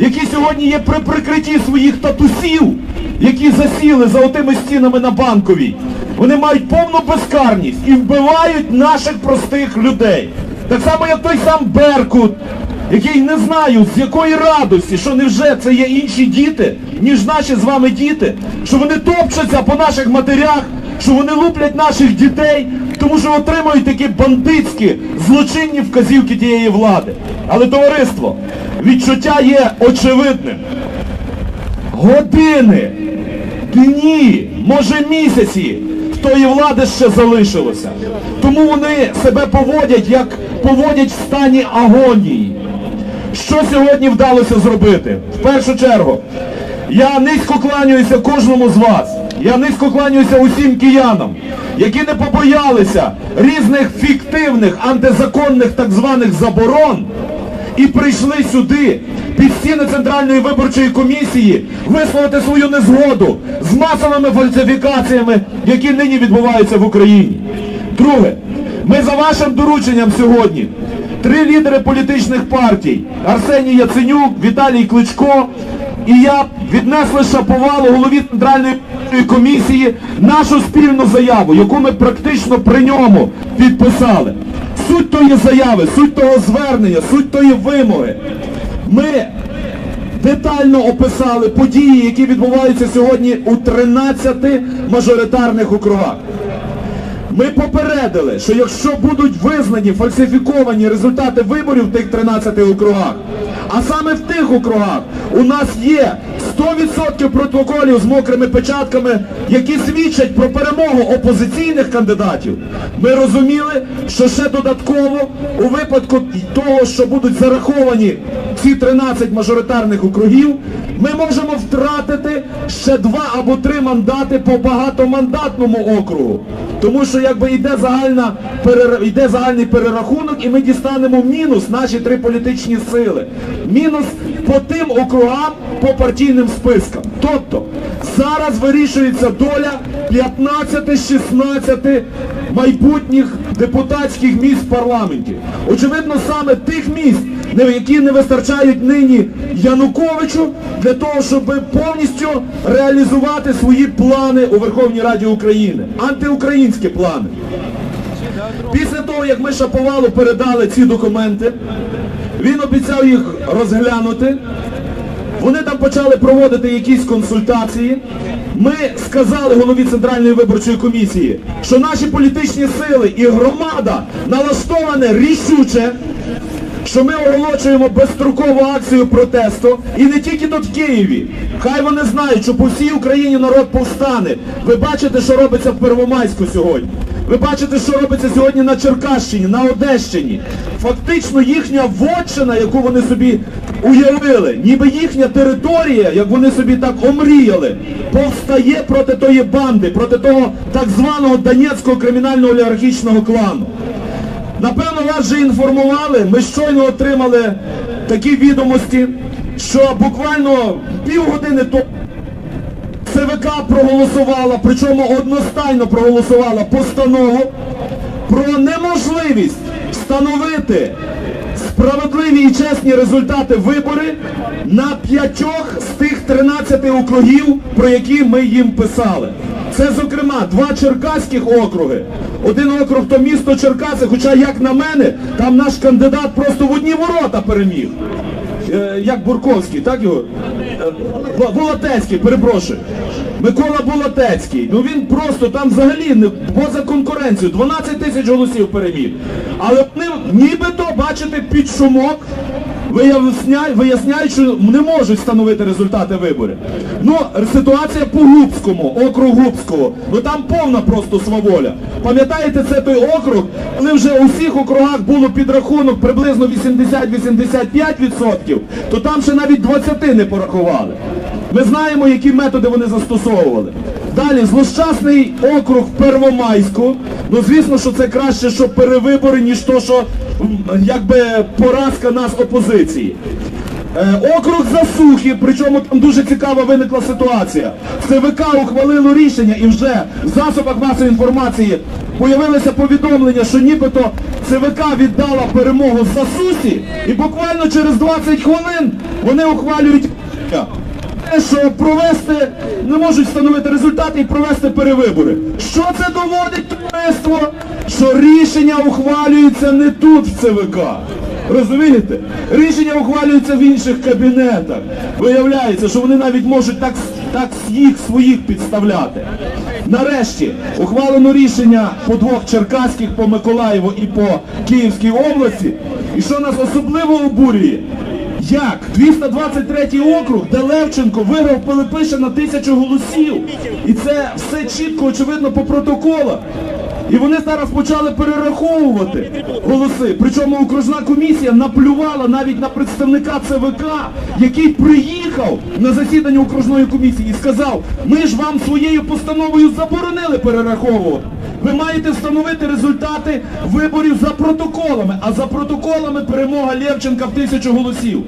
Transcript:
які сьогодні є при прикритті своїх татусів, які засіли за отими стінами на банковій. Вони мають повну безкарність і вбивають наших простих людей. Так само, як той сам Беркут, який не знаю, з якої радості, що невже це є інші діти, ніж наші з вами діти, що вони топчаться по наших матерях, що вони луплять наших дітей, тому що отримують такі бандитські, злочинні вказівки тієї влади. Але товариство, відчуття є очевидним. Години, дні, може місяці в тої влади ще залишилося. Тому вони себе поводять, як поводять в стані агонії. Що сьогодні вдалося зробити? В першу чергу, я низько кланяюся кожному з вас. Я низько кланяюся усім киянам, які не побоялися різних фіктивних, антизаконних так званих заборон і прийшли сюди під стіни Центральної виборчої комісії висловити свою незгоду з масовими фальсифікаціями, які нині відбуваються в Україні. Друге, ми за вашим дорученням сьогодні три лідери політичних партій Арсеній Яценюк, Віталій Кличко і я віднесли шаповалу голові Центральної комісії нашу спільну заяву, яку ми практично при ньому підписали. Суть тої заяви, суть того звернення, суть тої вимоги. Ми детально описали події, які відбуваються сьогодні у 13 мажоритарних округах. Ми попередили, що якщо будуть визнані фальсифіковані результати виборів в тих 13 округах, а саме в тих округах у нас є 100% протоколів з мокрими печатками, які свідчать про перемогу опозиційних кандидатів, ми розуміли, що ще додатково у випадку того, що будуть зараховані ці 13 мажоритарних округів, ми можемо втратити ще два або три мандати по багатомандатному округу. Тому що якби йде загальна йде загальний перерахунок, і ми дістанемо мінус наші три політичні сили. Мінус по тим округам, по партійним спискам. Тобто зараз вирішується доля 15-16 майбутніх депутатських місць в парламенті. Очевидно, саме тих місць, які не вистачають нині Януковичу для того, щоб повністю реалізувати свої плани у Верховній Раді України. Антиукраїнські плани. Після того, як ми Шаповалу передали ці документи, він обіцяв їх розглянути. Вони там почали проводити якісь консультації. Ми сказали голові Центральної виборчої комісії, що наші політичні сили і громада налаштоване рішуче, що ми оголошуємо безстрокову акцію протесту і не тільки тут в Києві. Хай вони знають, що по всій Україні народ повстане. Ви бачите, що робиться в Первомайську сьогодні. Ви бачите, що робиться сьогодні на Черкащині, на Одещині. Фактично їхня вотчина, яку вони собі уявили, ніби їхня територія, як вони собі так омріяли, повстає проти тої банди, проти того так званого Донецького кримінального олігархічного клану. Напевно, вас вже інформували, ми щойно отримали такі відомості, що буквально півгодини тому ЦВК проголосувала, причому одностайно проголосувала постанову про неможливість встановити справедливі і чесні результати вибори на п'ятьох з тих 13 округів, про які ми їм писали. Це, зокрема, два черкаських округи. Один округ то місто Черкаси, хоча, як на мене, там наш кандидат просто в одні ворота переміг. Е, як Бурковський, так його? Булатецький, перепрошую. Микола Болотецький. Ну він просто там взагалі не поза конкуренцією. 12 тисяч голосів переміг. Але вони нібито, бачите, під шумок виясняють, що не можуть встановити результати виборів. Ну, ситуація по Губському, округ Губського. Ну там повна просто сваволя. Пам'ятаєте, це той округ, коли вже у всіх округах було підрахунок приблизно 80-85%, то там ще навіть 20 не порахували. Ми знаємо, які методи вони застосовували. Далі, злощасний округ Первомайську. Ну, звісно, що це краще, що перевибори, ніж то, що якби поразка нас опозиції. Е, Округ Засухи, причому там дуже цікава виникла ситуація. ЦВК ухвалило рішення і вже в засобах масової інформації появилося повідомлення, що нібито ЦВК віддала перемогу Засусі і буквально через 20 хвилин Вони ухвалюють те, що провести, можуть встановити результати і провести перевибори. Що це доводить товариство? Що рішення ухвалюються не тут в ЦВК. Розумієте? Рішення ухвалюються в інших кабінетах. Виявляється, що вони навіть можуть так, так їх своїх підставляти. Нарешті ухвалено рішення по двох Черкаських, по Миколаєву і по Київській області. І що нас особливо обурює? Як? 223 округ, де Левченко виграв Пилипиша на тисячу голосів. І це все чітко, очевидно, по протоколах. І вони зараз почали перераховувати голоси. Причому окружна комісія наплювала навіть на представника ЦВК, який приїхав на засідання окружної комісії і сказав, ми ж вам своєю постановою заборонили перераховувати. Ви маєте встановити результати виборів за протоколами, а за протоколами перемога Левченка в тисячу голосів.